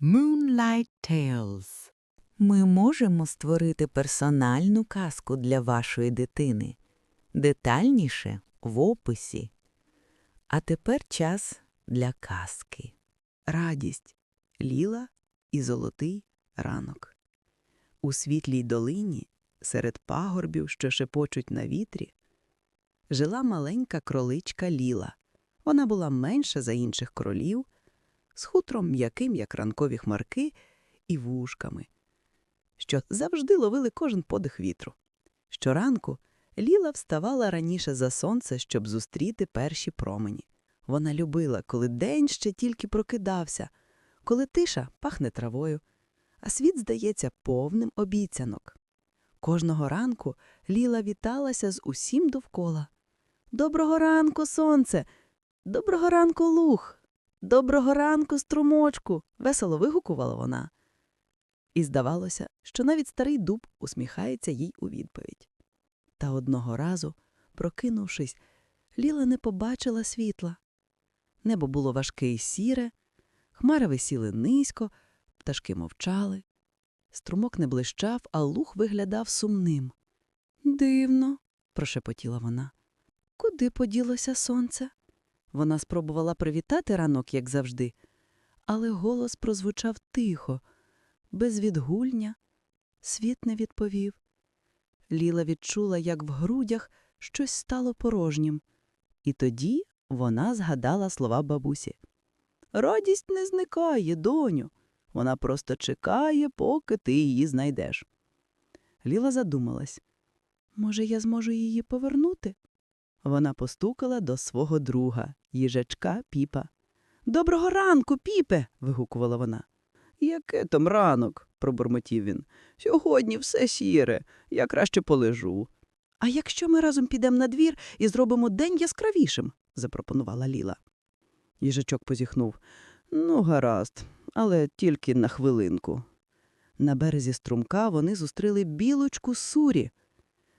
Moonlight Tales. Ми можемо створити персональну казку для вашої дитини. Детальніше в описі. А тепер час для казки. Радість, ліла і золотий ранок. У світлій долині, серед пагорбів, що шепочуть на вітрі, жила маленька кроличка Ліла. Вона була менша за інших кролів, з хутром м'яким, як ранкові хмарки, і вушками, що завжди ловили кожен подих вітру. Щоранку Ліла вставала раніше за сонце, щоб зустріти перші промені. Вона любила, коли день ще тільки прокидався, коли тиша пахне травою, а світ здається повним обіцянок. Кожного ранку Ліла віталася з усім довкола. Доброго ранку, сонце! Доброго ранку, луг! Доброго ранку, струмочку! весело вигукувала вона. І здавалося, що навіть старий дуб усміхається їй у відповідь. Та одного разу, прокинувшись, Ліла не побачила світла. Небо було важке і сіре, хмари висіли низько, пташки мовчали. Струмок не блищав, а луг виглядав сумним. Дивно, прошепотіла вона. Куди поділося сонце? Вона спробувала привітати ранок, як завжди, але голос прозвучав тихо, без відгульня. Світ не відповів. Ліла відчула, як в грудях щось стало порожнім. І тоді вона згадала слова бабусі. Радість не зникає, доню. Вона просто чекає, поки ти її знайдеш. Ліла задумалась. Може, я зможу її повернути? Вона постукала до свого друга, їжачка Піпа. Доброго ранку, піпе. вигукувала вона. Яке там ранок? пробурмотів він. Сьогодні все сіре, я краще полежу. А якщо ми разом підемо на двір і зробимо день яскравішим? запропонувала Ліла. Їжачок позіхнув. Ну, гаразд, але тільки на хвилинку. На березі струмка вони зустріли білочку сурі.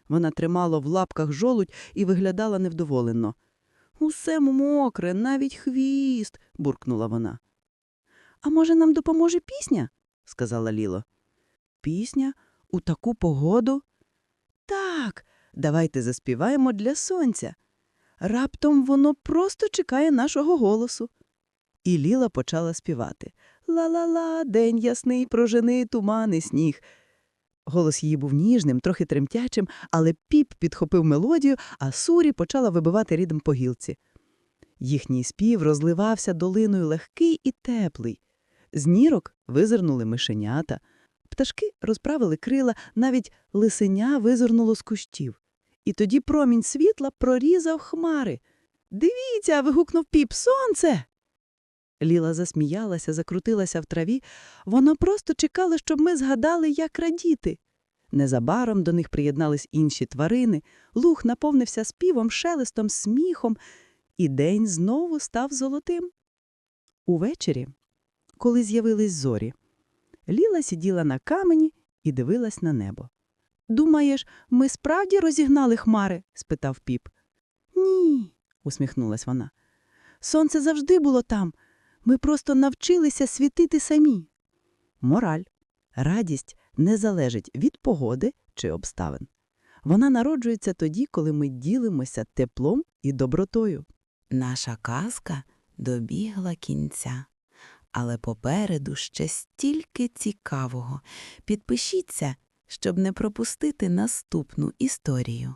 Вона тримала в лапках жолудь і виглядала невдоволено. Усе мокре, навіть хвіст, буркнула вона. А може, нам допоможе пісня? сказала Ліло. Пісня у таку погоду? Так, давайте заспіваємо для сонця. Раптом воно просто чекає нашого голосу. І Ліла почала співати Ла-ла-ла, день ясний, прожени тумани сніг. Голос її був ніжним, трохи тремтячим, але піп підхопив мелодію, а Сурі почала вибивати рідом по гілці. Їхній спів розливався долиною легкий і теплий. З нірок визирнули мишенята. Пташки розправили крила, навіть лисеня визирнуло з кущів. І тоді промінь світла прорізав хмари. Дивіться. вигукнув піп сонце. Ліла засміялася, закрутилася в траві. Воно просто чекало, щоб ми згадали, як радіти. Незабаром до них приєднались інші тварини, луг наповнився співом, шелестом, сміхом, і день знову став золотим. Увечері, коли з'явились зорі, Ліла сиділа на камені і дивилась на небо. Думаєш, ми справді розігнали хмари? спитав піп. Ні, усміхнулась вона. Сонце завжди було там. Ми просто навчилися світити самі. Мораль. Радість не залежить від погоди чи обставин. Вона народжується тоді, коли ми ділимося теплом і добротою. Наша казка добігла кінця. Але попереду ще стільки цікавого. Підпишіться, щоб не пропустити наступну історію.